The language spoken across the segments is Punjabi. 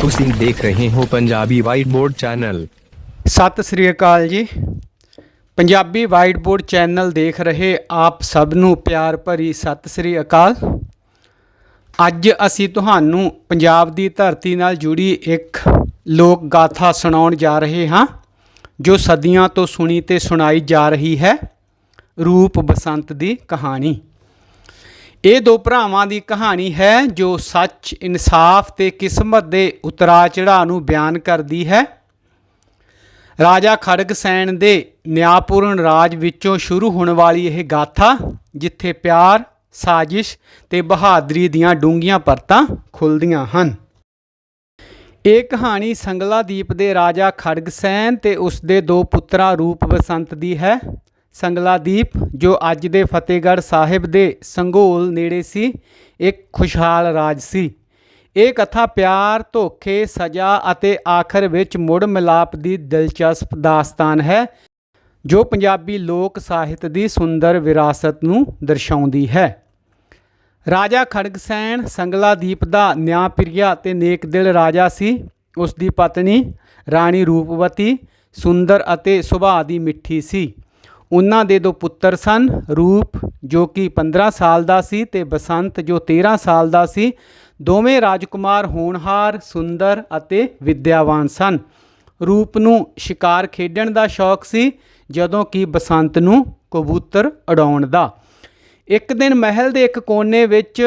ਤੁਸੀਂ ਦੇਖ ਰਹੇ ਹੋ Punjabi white board channel Sat Sri ਅਕਾਲ ਜੀ। ਪੰਜਾਬੀ ਵਾਈਟ ਬੋਰਡ ਚੈਨਲ ਦੇਖ ਰਹੇ ਆਪ ਸਭ ਨੂੰ ਪਿਆਰ ਭਰੀ ਸਤਿ ਸ੍ਰੀ ਅਕਾਲ। ਅੱਜ ਅਸੀਂ ਤੁਹਾਨੂੰ ਪੰਜਾਬ ਦੀ ਧਰਤੀ ਨਾਲ ਜੁੜੀ ਇੱਕ ਲੋਕ ਗਾਥਾ ਸੁਣਾਉਣ ਜਾ ਰਹੇ ਹਾਂ, ਜੋ ਸਦੀਆਂ ਤੋਂ ਸੁਣੀ ਤੇ ਸੁਣਾਈ ਜਾ ਰਹੀ ਹੈ, ਰੂਪ ਬਸੰਤ ਦੀ ਕਹਾਣੀ। ਇਹ ਦੋ ਭਰਾਵਾਂ ਦੀ ਕਹਾਣੀ ਹੈ ਜੋ ਸੱਚ, ਇਨਸਾਫ ਤੇ ਕਿਸਮਤ ਦੇ ਉਤਰਾ ਚੜਾਅ ਨੂੰ ਬਿਆਨ ਕਰਦੀ ਹੈ। ਰਾਜਾ ਖੜਗਸੈਨ ਦੇ ਨਿਆਪੂਰਨ ਰਾਜ ਵਿੱਚੋਂ ਸ਼ੁਰੂ ਹੋਣ ਵਾਲੀ ਇਹ ਗਾਥਾ, ਜਿੱਥੇ ਪਿਆਰ, ਸਾਜ਼ਿਸ਼ ਤੇ ਬਹਾਦਰੀ ਦੀਆਂ ਡੂੰਘੀਆਂ ਪਰਤਾਂ ਖੁੱਲਦੀਆਂ ਹਨ। ਇਹ ਕਹਾਣੀ ਸੰਗਲਾਦੀਪ ਦੇ ਰਾਜਾ ਖੜਗਸੈਨ ਤੇ ਉਸ ਦੇ ਦੋ ਪੁੱਤਰਾਂ ਰੂਪ ਬਸੰਤ ਦੀ ਹੈ। ਸੰਗਲਾਦੀਪ, ਜੋ ਅੱਜ ਦੇ ਫਤਿਹਗੜ੍ਹ ਸਾਹਿਬ ਦੇ ਸੰਘੋਲ ਨੇੜੇ ਸੀ, ਇੱਕ ਖੁਸ਼ਹਾਲ ਰਾਜ ਸੀ। ਇਹ ਕਥਾ ਪਿਆਰ, ਧੋਖੇ, ਸਜ਼ਾ ਅਤੇ ਆਖਰ ਵਿੱਚ ਮੁੜ ਮਿਲਾਪ ਦੀ ਦਿਲਚਸਪ ਦਾਸਤਾਨ ਹੈ, ਜੋ ਪੰਜਾਬੀ ਲੋਕ ਸਾਹਿਤ ਦੀ ਸੁੰਦਰ ਵਿਰਾਸਤ ਨੂੰ ਦਰਸਾਉਂਦੀ ਹੈ। ਰਾਜਾ ਖੜਗਸੈਨ ਸੰਗਲਾਦੀਪ ਦਾ ਨਿਆਂਪ੍ਰਿਆ ਤੇ ਨੇਕਦਿਲ ਰਾਜਾ ਸੀ। ਉਸ ਦੀ ਪਤਨੀ ਰਾਣੀ ਰੂਪਵਤੀ ਸੁੰਦਰ ਅਤੇ ਸੁਭਾਅ ਦੀ ਮਿੱਠੀ ਸੀ। ਉਹਨਾਂ ਦੇ ਦੋ ਪੁੱਤਰ ਸਨ, ਰੂਪ ਜੋ ਕਿ 15 ਸਾਲ ਦਾ ਸੀ ਤੇ ਬਸੰਤ ਜੋ 13 ਸਾਲ ਦਾ ਸੀ। ਦੋਵੇਂ ਰਾਜਕੁਮਾਰ ਹੋਣਹਾਰ, ਸੁੰਦਰ ਅਤੇ ਵਿਦਿਆਵਾਨ ਸਨ। ਰੂਪ ਨੂੰ ਸ਼ਿਕਾਰ ਖੇਡਣ ਦਾ ਸ਼ੌਕ ਸੀ, ਜਦੋਂ ਕਿ ਬਸੰਤ ਨੂੰ ਕਬੂਤਰ ਉਡਾਉਣ ਦਾ। ਇੱਕ ਦਿਨ ਮਹਿਲ ਦੇ ਇੱਕ ਕੋਨੇ ਵਿੱਚ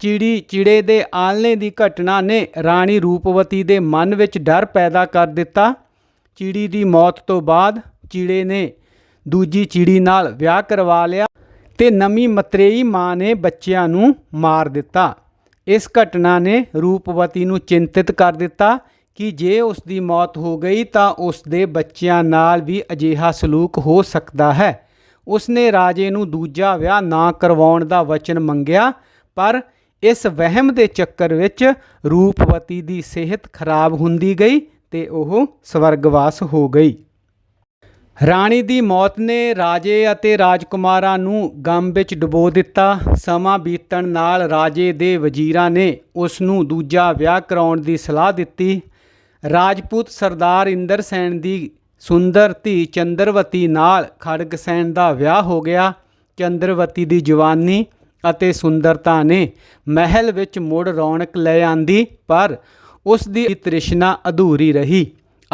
ਚਿੜੀ ਚਿੜੇ ਦੇ ਆਲਣੇ ਦੀ ਘਟਨਾ ਨੇ ਰਾਣੀ ਰੂਪਵਤੀ ਦੇ ਮਨ ਵਿੱਚ ਡਰ ਪੈਦਾ ਕਰ ਦਿੱਤਾ। ਚਿੜੀ ਦੀ ਮੌਤ ਤੋਂ ਬਾਅਦ ਚਿੜੇ ਨੇ ਦੂਜੀ ਚਿੜੀ ਨਾਲ ਵਿਆਹ ਕਰਵਾ ਲਿਆ ਤੇ ਨਵੀਂ ਮਤਰੇਈ ਮਾਂ ਨੇ ਬੱਚਿਆਂ ਨੂੰ ਮਾਰ ਦਿੱਤਾ। ਇਸ ਘਟਨਾ ਨੇ ਰੂਪਵਤੀ ਨੂੰ ਚਿੰਤਿਤ ਕਰ ਦਿੱਤਾ ਕਿ ਜੇ ਉਸ ਦੀ ਮੌਤ ਹੋ ਗਈ ਤਾਂ ਉਸ ਦੇ ਬੱਚਿਆਂ ਨਾਲ ਵੀ ਅਜਿਹਾ ਸਲੂਕ ਹੋ ਸਕਦਾ ਹੈ। ਉਸਨੇ ਰਾਜੇ ਨੂੰ ਦੂਜਾ ਵਿਆਹ ਨਾ ਕਰਵਾਉਣ ਦਾ ਵਚਨ ਮੰਗਿਆ, ਪਰ ਇਸ ਵਹਿਮ ਦੇ ਚੱਕਰ ਵਿੱਚ ਰੂਪਵਤੀ ਦੀ ਸਿਹਤ ਖਰਾਬ ਹੁੰਦੀ ਗਈ ਤੇ ਉਹ ਸਵਰਗਵਾਸ ਹੋ ਗਈ। ਰਾਣੀ ਦੀ ਮੌਤ ਨੇ ਰਾਜੇ ਅਤੇ ਰਾਜਕੁਮਾਰਾਂ ਨੂੰ ਗਮ ਵਿੱਚ ਡੁਬੋ ਦਿੱਤਾ। ਸਮਾਂ ਬੀਤਣ ਨਾਲ ਰਾਜੇ ਦੇ ਵਜ਼ੀਰਾਂ ਨੇ ਉਸ ਨੂੰ ਦੂਜਾ ਵਿਆਹ ਕਰਾਉਣ ਦੀ ਸਲਾਹ ਦਿੱਤੀ। ਰਾਜਪੂਤ ਸਰਦਾਰ ਇੰਦਰ ਸੈਨ ਦੀ ਸੁੰਦਰ ਧੀ ਚੰਦਰਵਤੀ ਨਾਲ ਖੜਗਸੈਨ ਦਾ ਵਿਆਹ ਹੋ ਗਿਆ। ਚੰਦਰਵਤੀ ਦੀ ਜਵਾਨੀ ਅਤੇ ਸੁੰਦਰਤਾ ਨੇ ਮਹਿਲ ਵਿੱਚ ਮੁੜ ਰੌਣਕ ਲੈ ਆਂਦੀ, ਪਰ ਉਸ ਦੀ ਤ੍ਰਿਸ਼ਨਾ ਅਧੂਰੀ ਰਹੀ।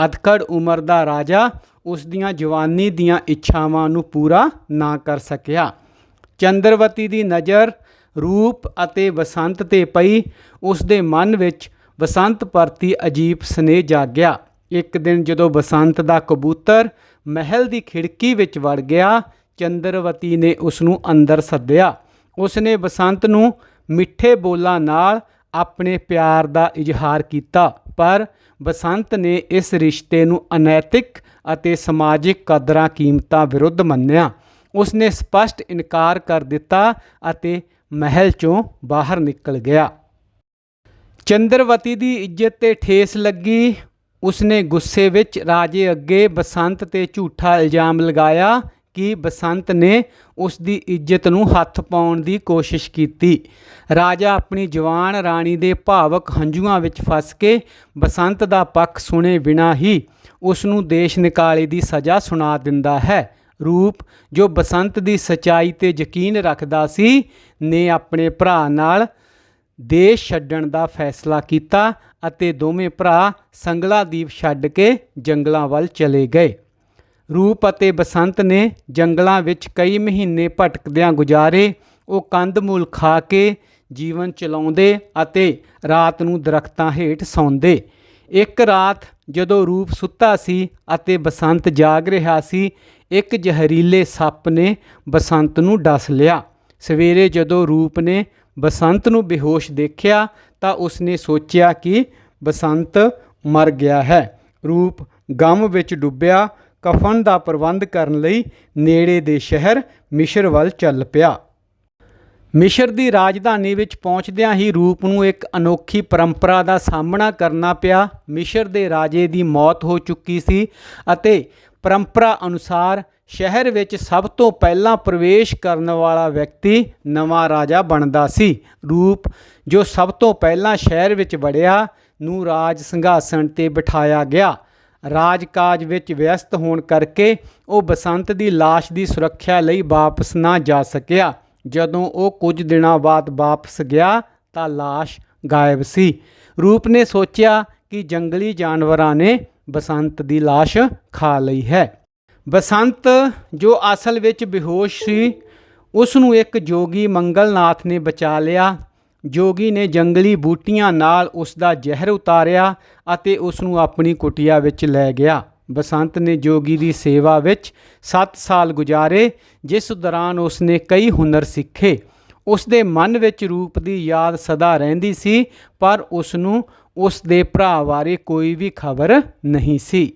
ਅਧਖੜ ਉਮਰ ਦਾ ਰਾਜਾ ਉਸ ਦੀਆਂ ਜਵਾਨੀ ਦੀਆਂ ਇੱਛਾਵਾਂ ਨੂੰ ਪੂਰਾ ਨਾ ਕਰ ਸਕਿਆ। ਚੰਦਰਵਤੀ ਦੀ ਨਜ਼ਰ ਰੂਪ ਅਤੇ ਬਸੰਤ ਤੇ ਪਈ। ਉਸ ਦੇ ਮਨ ਵਿੱਚ ਬਸੰਤ ਪ੍ਰਤੀ ਅਜੀਬ ਸਨੇਹ ਜਾਗਿਆ। ਇੱਕ ਦਿਨ ਜਦੋਂ ਬਸੰਤ ਦਾ ਕਬੂਤਰ ਮਹਿਲ ਦੀ ਖਿੜਕੀ ਵਿੱਚ ਵੜ ਗਿਆ, ਚੰਦਰਵਤੀ ਨੇ ਉਸ ਨੂੰ ਅੰਦਰ ਸੱਦਿਆ। ਉਸ ਨੇ ਬਸੰਤ ਨੂੰ ਮਿੱਠੇ ਬੋਲਾਂ ਨਾਲ ਆਪਣੇ ਪਿਆਰ ਦਾ ਇਜ਼ਹਾਰ ਕੀਤਾ। ਪਰ ਬਸੰਤ ਨੇ ਇਸ ਰਿਸ਼ਤੇ ਨੂੰ ਅਨੈਤਿਕ ਅਤੇ ਸਮਾਜਿਕ ਕਦਰਾਂ ਕੀਮਤਾਂ ਵਿਰੁੱਧ ਮੰਨਿਆ। ਉਸਨੇ ਸਪਸ਼ਟ ਇਨਕਾਰ ਕਰ ਦਿੱਤਾ ਅਤੇ ਮਹਿਲ ਚੋਂ ਬਾਹਰ ਨਿਕਲ ਗਿਆ। ਚੰਦਰਵਤੀ ਦੀ ਇੱਜ਼ਤ ਤੇ ਠੇਸ ਲੱਗੀ। ਉਸਨੇ ਗੁੱਸੇ ਵਿੱਚ ਰਾਜੇ ਅੱਗੇ ਬਸੰਤ ਤੇ ਝੂਠਾ ਇਲਜ਼ਾਮ ਲਗਾਇਆ। ਕਿ ਬਸੰਤ ਨੇ ਉਸ ਦੀ ਇੱਜ਼ਤ ਨੂੰ ਹੱਥ ਪਾਉਣ ਦੀ ਕੋਸ਼ਿਸ਼ ਕੀਤੀ? ਰਾਜਾ ਆਪਣੀ ਜਵਾਨ ਰਾਣੀ ਦੇ ਭਾਵਕ ਹੰਝੂਆਂ ਵਿੱਚ ਫਸ ਕੇ ਬਸੰਤ ਦਾ ਪੱਖ ਸੁਣੇ ਬਿਨਾ ਹੀ ਉਸ ਨੂੰ ਦੇਸ਼ ਨਿਕਾਲੇ ਦੀ ਸਜ਼ਾ ਸੁਣਾ ਦਿੰਦਾ ਹੈ। ਰੂਪ, ਜੋ ਬਸੰਤ ਦੀ ਸਚਾਈ ਤੇ ਯਕੀਨ ਰੱਖਦਾ ਸੀ, ਨੇ ਆਪਣੇ ਭਰਾ ਨਾਲ ਦੇਸ਼ ਛੱਡਣ ਦਾ ਫੈਸਲਾ ਕੀਤਾ ਅਤੇ ਦੋਵੇਂ ਭਰਾ ਸੰਗਲਾਦੀਪ ਛੱਡ ਕੇ ਜੰਗਲਾਂ ਵੱਲ ਚਲੇ ਗਏ। ਰੂਪ ਅਤੇ ਬਸੰਤ ਨੇ ਜੰਗਲਾਂ ਵਿੱਚ ਕਈ ਮਹੀਨੇ ਭਟਕਦਿਆਂ ਗੁਜ਼ਾਰੇ, ਉਹ ਕੰਦਮੂਲ ਖਾ ਕੇ ਜੀਵਨ ਚਲਾਉਂਦੇ ਅਤੇ ਰਾਤ ਨੂੰ ਦਰਖਤਾਂ ਹੇਠ ਸੌਂਦੇ। ਇੱਕ ਰਾਤ ਜਦੋਂ ਰੂਪ ਸੁੱਤਾ ਸੀ ਅਤੇ ਬਸੰਤ ਜਾਗ ਰਿਹਾ ਸੀ, ਇੱਕ ਜ਼ਹਿਰੀਲੇ ਸੱਪ ਨੇ ਬਸੰਤ ਨੂੰ ਡਸ ਲਿਆ। ਸਵੇਰੇ ਜਦੋਂ ਰੂਪ ਨੇ ਬਸੰਤ ਨੂੰ ਬੇਹੋਸ਼ ਦੇਖਿਆ, ਤਾਂ ਉਸਨੇ ਸੋਚਿਆ ਕਿ ਬਸੰਤ ਮਰ ਗਿਆ ਹੈ। ਰੂਪ ਗਮ ਵਿੱਚ ਡੁੱਬਿਆ ਕਫਨ ਦਾ ਪ੍ਰਬੰਧ ਕਰਨ ਲਈ ਨੇੜੇ ਦੇ ਸ਼ਹਿਰ ਮਿਸ਼ਰ ਵੱਲ ਚੱਲ ਪਿਆ। ਮਿਸ਼ਰ ਦੀ ਰਾਜਧਾਨੀ ਵਿੱਚ ਪਹੁੰਚਦਿਆਂ ਹੀ ਰੂਪ ਨੂੰ ਇੱਕ ਅਨੋਖੀ ਪਰੰਪਰਾ ਦਾ ਸਾਹਮਣਾ ਕਰਨਾ ਪਿਆ। ਮਿਸ਼ਰ ਦੇ ਰਾਜੇ ਦੀ ਮੌਤ ਹੋ ਚੁੱਕੀ ਸੀ ਅਤੇ ਪਰੰਪਰਾ ਅਨੁਸਾਰ ਸ਼ਹਿਰ ਵਿੱਚ ਸਭ ਤੋਂ ਪਹਿਲਾਂ ਪ੍ਰਵੇਸ਼ ਕਰਨ ਵਾਲਾ ਵਿਅਕਤੀ ਨਵਾਂ ਰਾਜਾ ਬਣਦਾ ਸੀ। ਰੂਪ ਜੋ ਸਭ ਤੋਂ ਪਹਿਲਾਂ ਸ਼ਹਿਰ ਵਿੱਚ ਵੜਿਆ, ਨੂੰ ਰਾਜ ਸਿੰਘਾਸਣ ਤੇ ਬਿਠਾਇਆ ਗਿਆ। ਰਾਜਕਾਜ ਵਿੱਚ ਵਿਅਸਤ ਹੋਣ ਕਰਕੇ ਉਹ ਬਸੰਤ ਦੀ ਲਾਸ਼ ਦੀ ਸੁਰੱਖਿਆ ਲਈ ਵਾਪਸ ਨਾ ਜਾ ਸਕਿਆ। ਜਦੋਂ ਉਹ ਕੁਝ ਦਿਨਾਂ ਬਾਅਦ ਵਾਪਸ ਗਿਆ ਤਾਂ ਲਾਸ਼ ਗਾਇਬ ਸੀ। ਰੂਪ ਨੇ ਸੋਚਿਆ ਕਿ ਜੰਗਲੀ ਜਾਨਵਰਾਂ ਨੇ ਬਸੰਤ ਦੀ ਲਾਸ਼ ਖਾ ਲਈ ਹੈ। ਬਸੰਤ, ਜੋ ਅਸਲ ਵਿੱਚ ਬੇਹੋਸ਼ ਸੀ ਉਸ ਨੂੰ ਇੱਕ ਜੋਗੀ ਮੰਗਲਨਾਥ ਨੇ ਬਚਾ ਲਿਆ। ਜੋਗੀ ਨੇ ਜੰਗਲੀ ਬੂਟੀਆਂ ਨਾਲ ਉਸ ਦਾ ਜ਼ਹਿਰ ਉਤਾਰਿਆ ਅਤੇ ਉਸ ਨੂੰ ਆਪਣੀ ਕੁਟਿਆ ਵਿੱਚ ਲੈ ਗਿਆ। ਬਸੰਤ ਨੇ ਜੋਗੀ ਦੀ ਸੇਵਾ ਵਿੱਚ 7 ਸਾਲ ਗੁਜ਼ਾਰੇ, ਜਿਸ ਦੌਰਾਨ ਉਸ ਨੇ ਕਈ ਹੁਨਰ ਸਿੱਖੇ। ਉਸ ਦੇ ਮਨ ਵਿੱਚ ਰੂਪ ਦੀ ਯਾਦ ਸਦਾ ਰਹਿੰਦੀ ਸੀ, ਪਰ ਉਸ ਨੂੰ ਉਸ ਦੇ ਭਰਾ ਬਾਰੇ ਕੋਈ ਵੀ ਖਬਰ ਨਹੀਂ ਸੀ।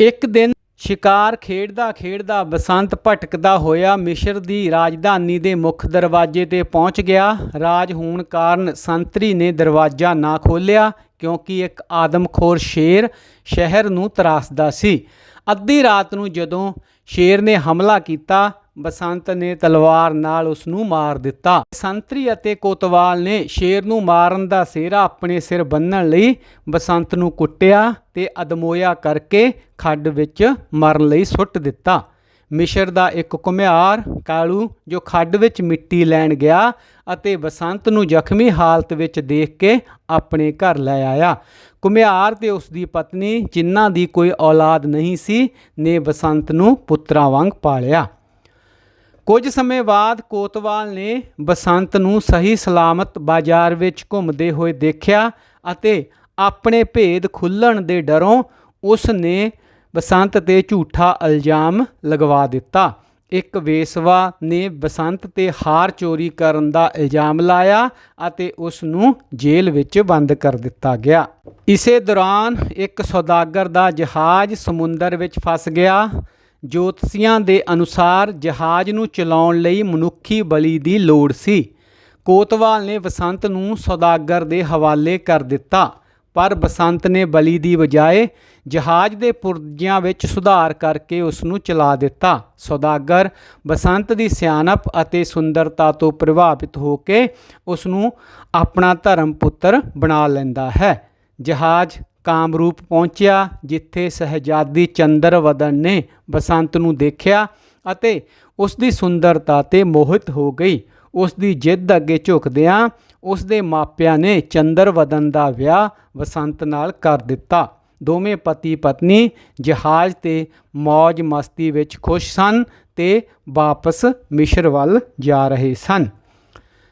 ਇੱਕ ਦਿਨ ਸ਼ਿਕਾਰ ਖੇਡਦਾ ਖੇਡਦਾ ਬਸੰਤ ਭਟਕਦਾ ਹੋਇਆ ਮਿਸ਼ਰ ਦੀ ਰਾਜਧਾਨੀ ਦੇ ਮੁੱਖ ਦਰਵਾਜ਼ੇ ਤੇ ਪਹੁੰਚ ਗਿਆ। ਰਾਜ ਹੋਣ ਕਾਰਨ ਸੰਤਰੀ ਨੇ ਦਰਵਾਜ਼ਾ ਨਾ ਖੋਲ੍ਹਿਆ ਕਿਉਂਕਿ ਇੱਕ ਆਦਮਖੋਰ ਸ਼ੇਰ ਸ਼ਹਿਰ ਨੂੰ ਤਰਾਸਦਾ ਸੀ। ਅੱਧੀ ਰਾਤ ਨੂੰ ਜਦੋਂ ਸ਼ੇਰ ਨੇ ਹਮਲਾ ਕੀਤਾ ਬਸੰਤ ਨੇ ਤਲਵਾਰ ਨਾਲ ਉਸ ਨੂੰ ਮਾਰ ਦਿੱਤਾ। ਸੰਤਰੀ ਅਤੇ ਕੋਤਵਾਲ ਨੇ ਸ਼ੇਰ ਨੂੰ ਮਾਰਨ ਦਾ ਸਿਹਰਾ ਆਪਣੇ ਸਿਰ ਬੰਨਣ ਲਈ ਬਸੰਤ ਨੂੰ ਕੁੱਟਿਆ ਤੇ ਅਦਮੋਇਆ ਕਰਕੇ ਖੱਡ ਵਿੱਚ ਮਰਨ ਲਈ ਸੁੱਟ ਦਿੱਤਾ। ਮਿਸ਼ਰ ਦਾ ਇੱਕ ਘੁਮਿਆਰ ਕਾਲੂ, ਜੋ ਖੱਡ ਵਿੱਚ ਮਿੱਟੀ ਲੈਣ ਗਿਆ ਅਤੇ ਬਸੰਤ ਨੂੰ ਜ਼ਖਮੀ ਹਾਲਤ ਵਿੱਚ ਦੇਖ ਕੇ ਆਪਣੇ ਘਰ ਲੈ ਆਇਆ। ਘੁਮਿਆਰ ਤੇ ਉਸ ਦੀ ਪਤਨੀ, ਜਿਨ੍ਹਾਂ ਦੀ ਕੋਈ ਔਲਾਦ ਨਹੀਂ ਸੀ, ਨੇ ਬਸੰਤ ਨੂੰ ਪੁੱਤਰਾਂ ਵਾਂਗ ਪਾਲਿਆ। ਕੁਝ ਸਮੇਂ ਬਾਅਦ ਕੋਤਵਾਲ ਨੇ ਬਸੰਤ ਨੂੰ ਸਹੀ ਸਲਾਮਤ ਬਾਜ਼ਾਰ ਵਿੱਚ ਘੁੰਮਦੇ ਹੋਏ ਦੇਖਿਆ ਅਤੇ ਆਪਣੇ ਭੇਦ ਖੁੱਲਣ ਦੇ ਡਰੋਂ ਉਸ ਨੇ ਬਸੰਤ ਤੇ ਝੂਠਾ ਇਲਜ਼ਾਮ ਲਗਵਾ ਦਿੱਤਾ। ਇੱਕ ਵੇਸਵਾ ਨੇ ਬਸੰਤ ਤੇ ਹਾਰ ਚੋਰੀ ਕਰਨ ਦਾ ਇਲਜ਼ਾਮ ਲਾਇਆ ਅਤੇ ਉਸ ਨੂੰ ਜੇਲ੍ਹ ਵਿੱਚ ਬੰਦ ਕਰ ਦਿੱਤਾ ਗਿਆ। ਇਸੇ ਦੌਰਾਨ ਇੱਕ ਸੌਦਾਗਰ ਦਾ ਜਹਾਜ਼ ਸਮੁੰਦਰ ਵਿੱਚ ਫਸ ਗਿਆ। ਜੋਤਸ਼ੀਆਂ ਦੇ ਅਨੁਸਾਰ ਜਹਾਜ਼ ਨੂੰ ਚਲਾਉਣ ਲਈ ਮਨੁੱਖੀ ਬਲੀ ਦੀ ਲੋੜ ਸੀ। ਕੋਤਵਾਲ ਨੇ ਬਸੰਤ ਨੂੰ ਸੌਦਾਗਰ ਦੇ ਹਵਾਲੇ ਕਰ ਦਿੱਤਾ, ਪਰ ਬਸੰਤ ਨੇ ਬਲੀ ਦੀ ਬਜਾਏ ਜਹਾਜ਼ ਦੇ ਪੁਰਜਿਆਂ ਵਿੱਚ ਸੁਧਾਰ ਕਰਕੇ ਉਸ ਨੂੰ ਚਲਾ ਦਿੱਤਾ। ਸੌਦਾਗਰ ਬਸੰਤ ਦੀ ਸਿਆਣਪ ਅਤੇ ਸੁੰਦਰਤਾ ਤੋਂ ਪ੍ਰਭਾਵਿਤ ਹੋ ਕੇ ਉਸ ਨੂੰ ਆਪਣਾ ਧਰਮ ਪੁੱਤਰ ਬਣਾ ਲੈਂਦਾ ਹੈ। ਜਹਾਜ਼ ਕਾਮਰੂਪ ਪਹੁੰਚਿਆ, ਜਿੱਥੇ ਸਹਜਾਦੀ ਚੰਦਰਵਦਨ ਨੇ ਬਸੰਤ ਨੂੰ ਦੇਖਿਆ ਅਤੇ ਉਸ ਦੀ ਸੁੰਦਰਤਾ ਤੇ ਮੋਹਿਤ ਹੋ ਗਈ। ਉਸ ਦੀ ਜਿੱਦ ਅੱਗੇ ਝੁਕਦਿਆਂ ਉਸ ਦੇ ਮਾਪਿਆਂ ਨੇ ਚੰਦਰਵਦਨ ਦਾ ਵਿਆਹ ਬਸੰਤ ਨਾਲ ਕਰ ਦਿੱਤਾ। ਦੋਵੇਂ ਪਤੀ ਪਤਨੀ ਜਹਾਜ਼ ਤੇ ਮौज ਮਸਤੀ ਵਿੱਚ ਖੁਸ਼ ਸਨ ਤੇ ਵਾਪਸ ਮਿਸ਼ਰ ਵੱਲ ਜਾ ਰਹੇ ਸਨ।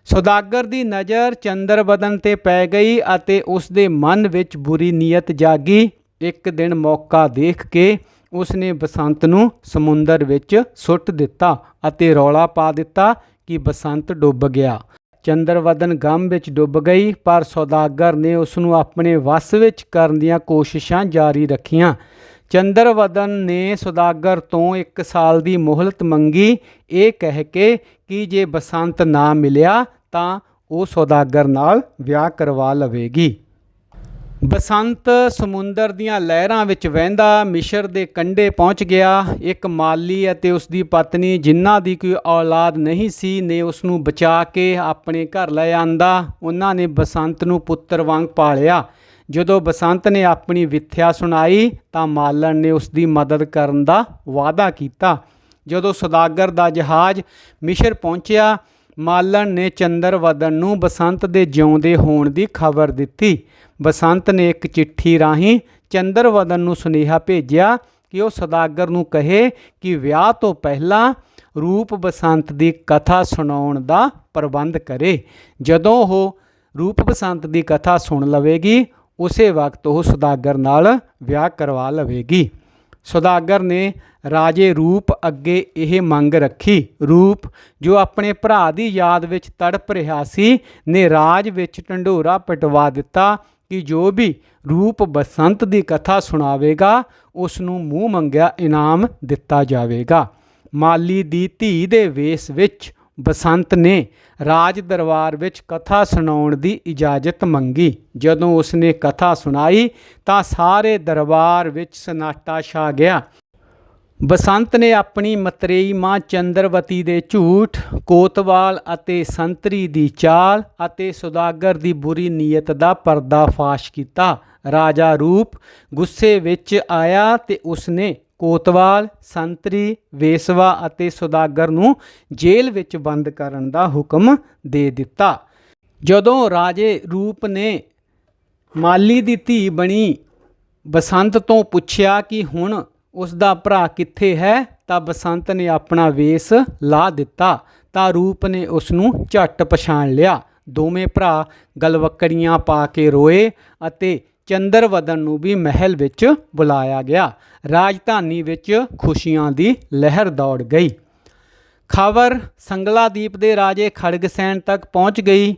ਸੌਦਾਗਰ ਦੀ ਨਜ਼ਰ ਚੰਦਰਬਦਨ ਤੇ ਪੈ ਗਈ ਅਤੇ ਉਸ ਦੇ ਮਨ ਵਿੱਚ ਬੁਰੀ ਨੀਅਤ ਜਾਗੀ। ਇੱਕ ਦਿਨ ਮੌਕਾ ਦੇਖ ਕੇ ਉਸ ਨੇ ਬਸੰਤ ਨੂੰ ਸਮੁੰਦਰ ਵਿੱਚ ਸੁੱਟ ਦਿੱਤਾ ਅਤੇ ਰੌਲਾ ਪਾ ਦਿੱਤਾ ਕਿ ਬਸੰਤ ਡੁੱਬ ਗਿਆ। ਚੰਦਰਵਦਨ ਗਮ ਵਿੱਚ ਡੁੱਬ ਗਈ, ਪਰ ਸੌਦਾਗਰ ਨੇ ਉਸ ਨੂੰ ਆਪਣੇ ਵੱਸ ਵਿੱਚ ਕਰਨ ਦੀਆਂ ਕੋਸ਼ਿਸ਼ਾਂ ਜਾਰੀ ਰੱਖੀਆਂ। ਚੰਦਰਵਦਨ ਨੇ ਸੌਦਾਗਰ ਤੋਂ 1 ਸਾਲ ਦੀ ਮੋਹਲਤ ਮੰਗੀ। ਇਹ ਕਹਿ ਕੇ ਕਿ ਜੇ ਬਸੰਤ ਨਾ ਮਿਲਿਆ ਤਾਂ ਉਹ ਸੌਦਾਗਰ ਨਾਲ ਵਿਆਹ ਕਰਵਾ ਲਵੇਗੀ। ਬਸੰਤ ਸਮੁੰਦਰ ਦੀਆਂ ਲਹਿਰਾਂ ਵਿੱਚ ਵਹਿੰਦਾ ਮਿਸ਼ਰ ਦੇ ਕੰਢੇ ਪਹੁੰਚ ਗਿਆ। ਇੱਕ ਮਾਲੀ ਅਤੇ ਉਸ ਦੀ ਪਤਨੀ, ਜਿਨ੍ਹਾਂ ਦੀ ਕੋਈ ਔਲਾਦ ਨਹੀਂ ਸੀ, ਨੇ ਉਸ ਨੂੰ ਬਚਾ ਕੇ ਆਪਣੇ ਘਰ ਲੈ ਆਂਦਾ। ਉਹਨਾਂ ਨੇ ਬਸੰਤ ਨੂੰ ਪੁੱਤਰ ਵਾਂਗ ਪਾਲਿਆ। ਜਦੋਂ ਬਸੰਤ ਨੇ ਆਪਣੀ ਵਿਥਿਆ ਸੁਣਾਈ, ਤਾਂ ਮਾਲਣ ਨੇ ਉਸ ਦੀ ਮਦਦ ਕਰਨ ਦਾ ਵਾਅਦਾ ਕੀਤਾ। ਜਦੋਂ ਸੌਦਾਗਰ ਦਾ ਜਹਾਜ਼ ਮਿਸ਼ਰ ਪਹੁੰਚਿਆ ਮਾਲਣ ਨੇ ਚੰਦਰਵਦਨ ਨੂੰ ਬਸੰਤ ਦੇ ਜਿਉਂਦੇ ਹੋਣ ਦੀ ਖਬਰ ਦਿੱਤੀ। ਬਸੰਤ ਨੇ ਇੱਕ ਚਿੱਠੀ ਰਾਹੀਂ ਚੰਦਰਵਦਨ ਨੂੰ ਸੁਨੇਹਾ ਭੇਜਿਆ ਕਿ ਉਹ ਸੌਦਾਗਰ ਨੂੰ ਕਹੇ ਕਿ ਵਿਆਹ ਤੋਂ ਪਹਿਲਾਂ ਰੂਪ ਬਸੰਤ ਦੀ ਕਥਾ ਸੁਣਾਉਣ ਦਾ ਪ੍ਰਬੰਧ ਕਰੇ। ਜਦੋਂ ਉਹ ਰੂਪ ਬਸੰਤ ਦੀ ਕਥਾ ਸੁਣ ਲਵੇਗੀ, ਉਸੇ ਵਕਤ ਉਹ ਸੌਦਾਗਰ ਨਾਲ ਵਿਆਹ ਕਰਵਾ ਲਵੇਗੀ। ਸੌਦਾਗਰ ਨੇ ਰਾਜੇ ਰੂਪ ਅੱਗੇ ਇਹ ਮੰਗ ਰੱਖੀ, ਰੂਪ ਜੋ ਆਪਣੇ ਭਰਾ ਦੀ ਯਾਦ ਵਿੱਚ ਤੜਪ ਰਿਹਾ ਸੀ, ਨੇ ਰਾਜ ਵਿੱਚ ਢੰਡੋਰਾ ਪਟਵਾ ਦਿੱਤਾ ਕਿ ਜੋ ਵੀ ਰੂਪ ਬਸੰਤ ਦੀ ਕਥਾ ਸੁਣਾਵੇਗਾ ਉਸ ਨੂੰ ਮੂੰਹ ਮੰਗਿਆ ਇਨਾਮ ਦਿੱਤਾ ਜਾਵੇਗਾ। ਮਾਲੀ ਦੀ ਧੀ ਦੇ ਵੇਸ ਵਿੱਚ ਬਸੰਤ ਨੇ ਰਾਜ ਦਰਬਾਰ ਵਿੱਚ ਕਥਾ ਸੁਣਾਉਣ ਦੀ ਇਜਾਜ਼ਤ ਮੰਗੀ। ਜਦੋਂ ਉਸਨੇ ਕਥਾ ਸੁਣਾਈ, ਤਾਂ ਸਾਰੇ ਦਰਬਾਰ ਵਿੱਚ ਸਨਾਟਾ ਛਾ ਗਿਆ। ਬਸੰਤ ਨੇ ਆਪਣੀ ਮਤਰੇਈ ਮਾਂ ਚੰਦਰਵਤੀ ਦੇ ਝੂਠ, ਕੋਤਵਾਲ ਅਤੇ ਸੰਤਰੀ ਦੀ ਚਾਲ ਅਤੇ ਸੁਦਾਗਰ ਦੀ ਬੁਰੀ ਨੀਅਤ ਦਾ ਪਰਦਾਫਾਸ਼ ਕੀਤਾ। ਰਾਜਾ ਰੂਪ ਗੁੱਸੇ ਵਿੱਚ ਆਇਆ ਤੇ ਉਸਨੇ ਕੋਤਵਾਲ, ਸੰਤਰੀ, ਵੇਸਵਾ ਅਤੇ ਸੁਦਾਗਰ ਨੂੰ ਜੇਲ੍ਹ ਵਿੱਚ ਬੰਦ ਕਰਨ ਦਾ ਹੁਕਮ ਦੇ ਦਿੱਤਾ। ਜਦੋਂ ਰਾਜੇ ਰੂਪ ਨੇ ਮਾਲੀ ਦੀ ਧੀ ਬਣੀ, ਬਸੰਤ ਤੋਂ ਪੁੱਛਿਆ ਕਿ ਹੁਣ ਉਸ ਦਾ ਭਰਾ ਕਿੱਥੇ ਹੈ? ਤਾਂ ਬਸੰਤ ਨੇ ਆਪਣਾ ਵੇਸ ਲਾ ਦਿੱਤਾ। ਤਾਂ ਰੂਪ ਨੇ ਉਸ ਨੂੰ ਝੱਟ ਪਛਾਣ ਲਿਆ। ਦੋਵੇਂ ਭਰਾ ਗਲਵੱਕੜੀਆਂ ਪਾ ਕੇ ਰੋਏ ਅਤੇ ਚੰਦਰਵਦਨ ਨੂੰ ਵੀ ਮਹਿਲ ਵਿੱਚ ਬੁਲਾਇਆ ਗਿਆ। ਰਾਜਧਾਨੀ ਵਿੱਚ ਖੁਸ਼ੀਆਂ ਦੀ ਲਹਿਰ ਦੌੜ ਗਈ। ਖਬਰ ਸੰਗਲਾਦੀਪ ਦੇ ਰਾਜੇ ਖੜਗਸੈਨ ਤੱਕ ਪਹੁੰਚ ਗਈ।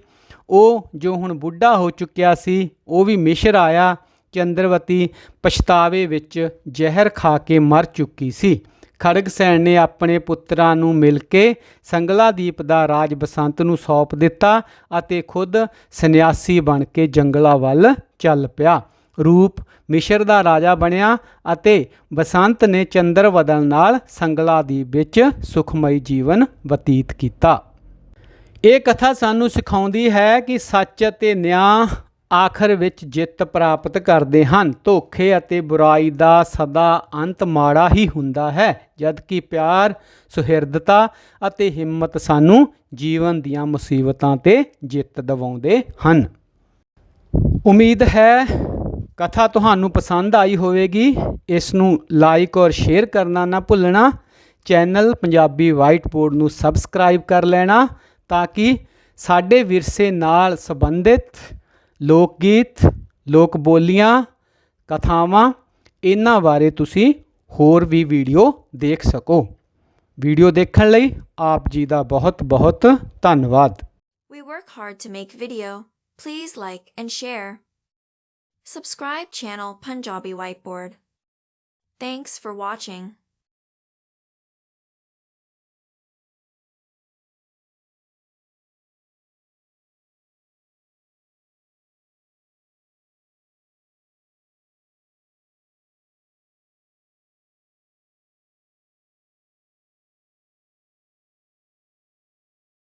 ਉਹ ਜੋ ਹੁਣ ਬੁੱਢਾ ਹੋ ਚੁੱਕਿਆ ਸੀ, ਉਹ ਵੀ ਮਿਸ਼ਰ ਆਇਆ। ਚੰਦਰਵਤੀ ਪਛਤਾਵੇ ਵਿੱਚ ਜ਼ਹਿਰ ਖਾ ਕੇ ਮਰ ਚੁੱਕੀ ਸੀ। ਖੜਗਸੈਨ ਨੇ ਆਪਣੇ ਪੁੱਤਰਾਂ ਨੂੰ ਮਿਲ ਕੇ ਸੰਗਲਾਦੀਪ ਦਾ ਰਾਜ ਬਸੰਤ ਨੂੰ ਸੌਂਪ ਦਿੱਤਾ ਅਤੇ ਖੁਦ ਸੰਨਿਆਸੀ ਬਣ ਕੇ ਜੰਗਲਾਂ ਵੱਲ ਚੱਲ ਪਿਆ। ਰੂਪ ਮਿਸ਼ਰ ਦਾ ਰਾਜਾ ਬਣਿਆ ਅਤੇ ਬਸੰਤ ਨੇ ਚੰਦਰਵਦਨ ਨਾਲ ਸੰਗਲਾਦੀਪ ਵਿੱਚ ਸੁਖਮਈ ਜੀਵਨ ਬਤੀਤ ਕੀਤਾ। ਇਹ ਕਥਾ ਸਾਨੂੰ ਸਿਖਾਉਂਦੀ ਹੈ ਕਿ ਸੱਚ ਅਤੇ ਨਿਆਂ ਆਖਰ ਵਿੱਚ ਜਿੱਤ ਪ੍ਰਾਪਤ ਕਰਦੇ ਹਨ। ਧੋਖੇ ਅਤੇ ਬੁਰਾਈ ਦਾ ਸਦਾ ਅੰਤ ਮਾੜਾ ਹੀ ਹੁੰਦਾ ਹੈ, ਜਦਕਿ ਪਿਆਰ, ਸੁਹਿਰਦਤਾ ਅਤੇ ਹਿੰਮਤ ਸਾਨੂੰ ਜੀਵਨ ਦੀਆਂ ਮੁਸੀਬਤਾਂ ਤੇ ਜਿੱਤ ਦਿਵਾਉਂਦੇ ਹਨ। ਉਮੀਦ ਹੈ ਕਥਾ ਤੁਹਾਨੂੰ ਪਸੰਦ ਆਈ ਹੋਵੇਗੀ। ਇਸ ਨੂੰ ਲਾਈਕ ਔਰ ਸ਼ੇਅਰ ਕਰਨਾ ਨਾ ਭੁੱਲਣਾ। ਚੈਨਲ ਪੰਜਾਬੀ ਵਾਈਟ ਬੋਰਡ ਨੂੰ ਸਬਸਕ੍ਰਾਈਬ ਕਰ ਲੈਣਾ, ਤਾਂ ਕਿ ਸਾਡੇ ਵਿਰਸੇ ਨਾਲ ਸੰਬੰਧਿਤ ਲੋਕ ਗੀਤ ਲੋਕ ਬੋਲੀਆਂ ਕਥਾਵਾਂ ਇਹਨਾਂ ਬਾਰੇ ਤੁਸੀਂ ਹੋਰ ਵੀ ਵੀਡੀਓ ਦੇਖ ਸਕੋ ਵੀਡੀਓ ਦੇਖਣ ਲਈ ਆਪ ਜੀ ਦਾ ਬਹੁਤ ਬਹੁਤ ਧੰਨਵਾਦ We work hard to make video. Please like and share. Subscribe channel Punjabi Whiteboard. Thanks for watching.